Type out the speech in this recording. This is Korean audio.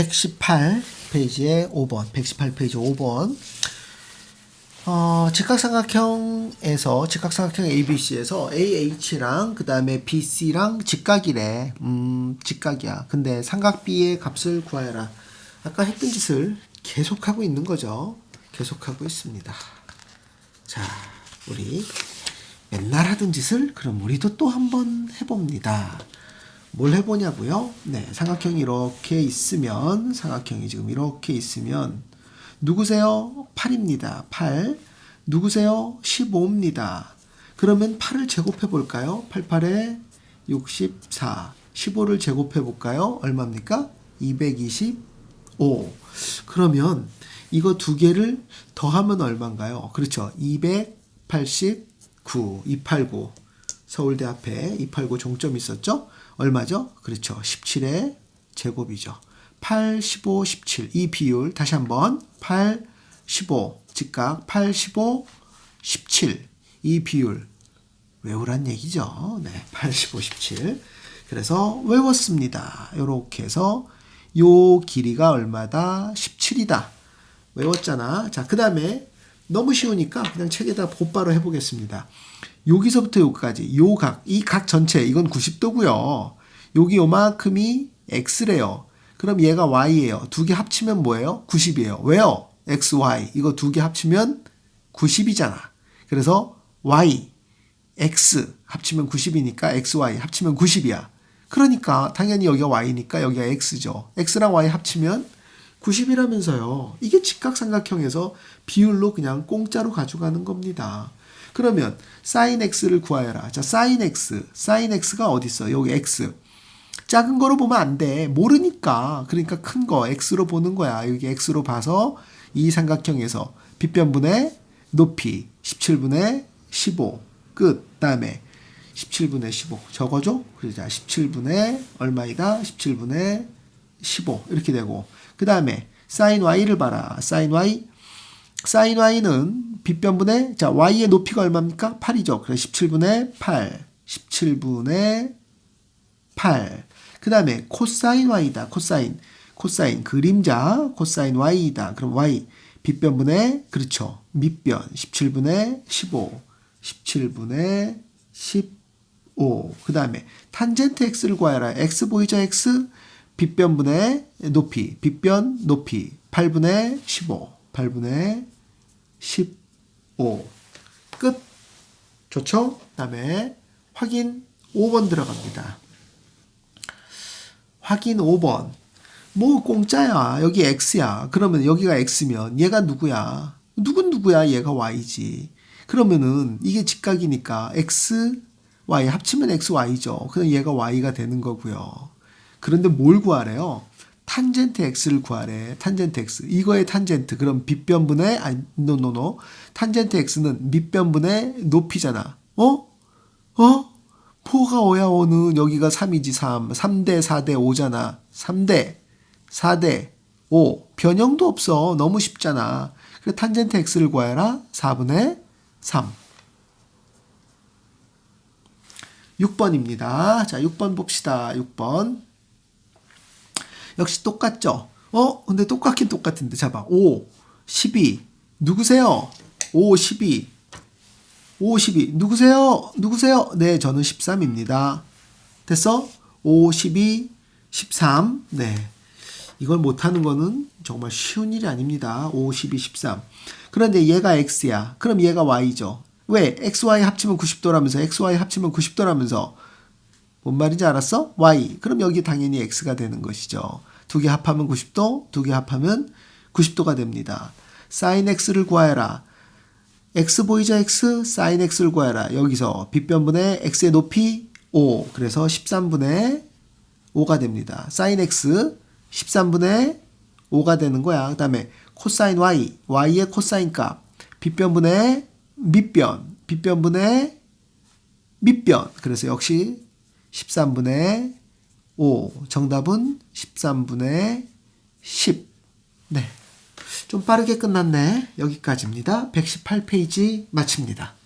118페이지에 5번, 118페이지 5번. 어, 직각삼각형에서 직각삼각형 ABC에서 AH랑 그 다음에 BC랑 직각이래. 음, 직각이야. 근데 삼각 B의 값을 구하여라. 아까 했던 짓을 계속하고 있는 거죠. 계속하고 있습니다. 자, 우리 맨날 하던 짓을 그럼 우리도 또 한번 해봅니다. 뭘 해보냐고요? 네, 삼각형이 이렇게 있으면 삼각형이 지금 이렇게 있으면 누구세요? 8입니다. 8. 누구세요? 15입니다. 그러면 8을 제곱해 볼까요? 88에 64. 15를 제곱해 볼까요? 얼마입니까? 225. 그러면 이거 두 개를 더하면 얼마인가요? 그렇죠. 289. 289. 서울대 앞에 289 종점 있었죠? 얼마죠? 그렇죠. 17의 제곱이죠. 8, 15, 17. 이 비율 다시 한번 8, 15 즉각 8, 15, 17. 이 비율 외우란 얘기죠. 네. 8, 15, 17. 그래서 외웠습니다. 요렇게 해서 요 길이가 얼마다? 17이다. 외웠잖아. 자, 그 다음에 너무 쉬우니까 그냥 책에다 곧바로 해보겠습니다. 여기서부터 여기까지 요 각, 이 각 전체 이건 90도고요. 여기 요만큼이 x래요. 그럼 얘가 y예요. 두 개 합치면 뭐예요? 90이에요. 왜요? x, y 이거 두 개 합치면 90이잖아. 그래서 y, x 합치면 90이니까 x, y 합치면 90이야. 그러니까 당연히 여기가 y니까 여기가 x죠. x랑 y 합치면 90이라면서요. 이게 직각삼각형에서 비율로 그냥 공짜로 가져가는 겁니다. 그러면 sin x를 구하여라. 자, sin x. sin x가 어디 있어? 여기 x. 작은 거로 보면 안 돼. 모르니까. 그러니까 큰 거 x로 보는 거야. 여기 x로 봐서 이 삼각형에서 빗변분의 높이 17분의 15 끝. 다음에 17분의 15 적어줘. 그러자 17분의 얼마이다? 17분의 15 이렇게 되고 그 다음에 sin y를 봐라. sin y sin y는 빗변분의 자 y의 높이가 얼마입니까? 8이죠. 그래서 17분의 8 17분의 8 그 다음에 코사인 y다. 코사인 코사인 그림자 코사인 y이다. 그럼 y 빗변분의 그렇죠. 밑변 17분의 15 17분의 15. 그 다음에 탄젠트 x를 구하여라. x 보이죠? x 빗변분의 높이 빗변 높이 8분의 15 8분의 15 끝. 좋죠? 그 다음에 확인 5번 들어갑니다. 확인 5번. 뭐 공짜야. 여기 x야. 그러면 여기가 x면 얘가 누구야? 누군 누구야? 얘가 y지. 그러면은 이게 직각이니까 x, y 합치면 x, y죠. 그럼 얘가 y가 되는 거고요. 그런데 뭘 구하래요? 탄젠트 x를 구하래. 탄젠트 x. 이거의 탄젠트. 그럼 빗변분의 아니 노노노. 탄젠트 x는 밑변분의 높이잖아. 어? 어? 포가 5야 5는 여기가 3이지 3. 3대 4대 5잖아. 3대 4대 5. 변형도 없어. 너무 쉽잖아. 그래 탄젠트 x를 구하여라. 4분의 3. 6번입니다. 자, 6번 봅시다. 6번. 역시 똑같죠? 어? 근데 똑같긴 똑같은데. 잡아. 5, 12. 누구세요? 5, 12. 5, 12. 누구세요? 누구세요? 네, 저는 13입니다. 됐어? 5, 12, 13. 네. 이걸 못하는 거는 정말 쉬운 일이 아닙니다. 5, 12, 13. 그런데 얘가 x야. 그럼 얘가 y죠. 왜? x, y 합치면 90도라면서 x, y 합치면 90도라면서 뭔 말인지 알았어? y. 그럼 여기 당연히 x가 되는 것이죠. 두 개 합하면 90도, 두 개 합하면 90도가 됩니다. sin x를 구하여라. x 보이죠? x, sin x를 구하여라. 여기서 빗변분의 x의 높이 5. 그래서 13분의 5가 됩니다. sin x 13분의 5가 되는 거야. 그 다음에 코사인 y, y의 코사인 값. 빗변분의 밑변, 빗변분의 밑변. 그래서 역시 13분의 5. 정답은 13분의 10. 네. 좀 빠르게 끝났네. 여기까지입니다. 118페이지 마칩니다.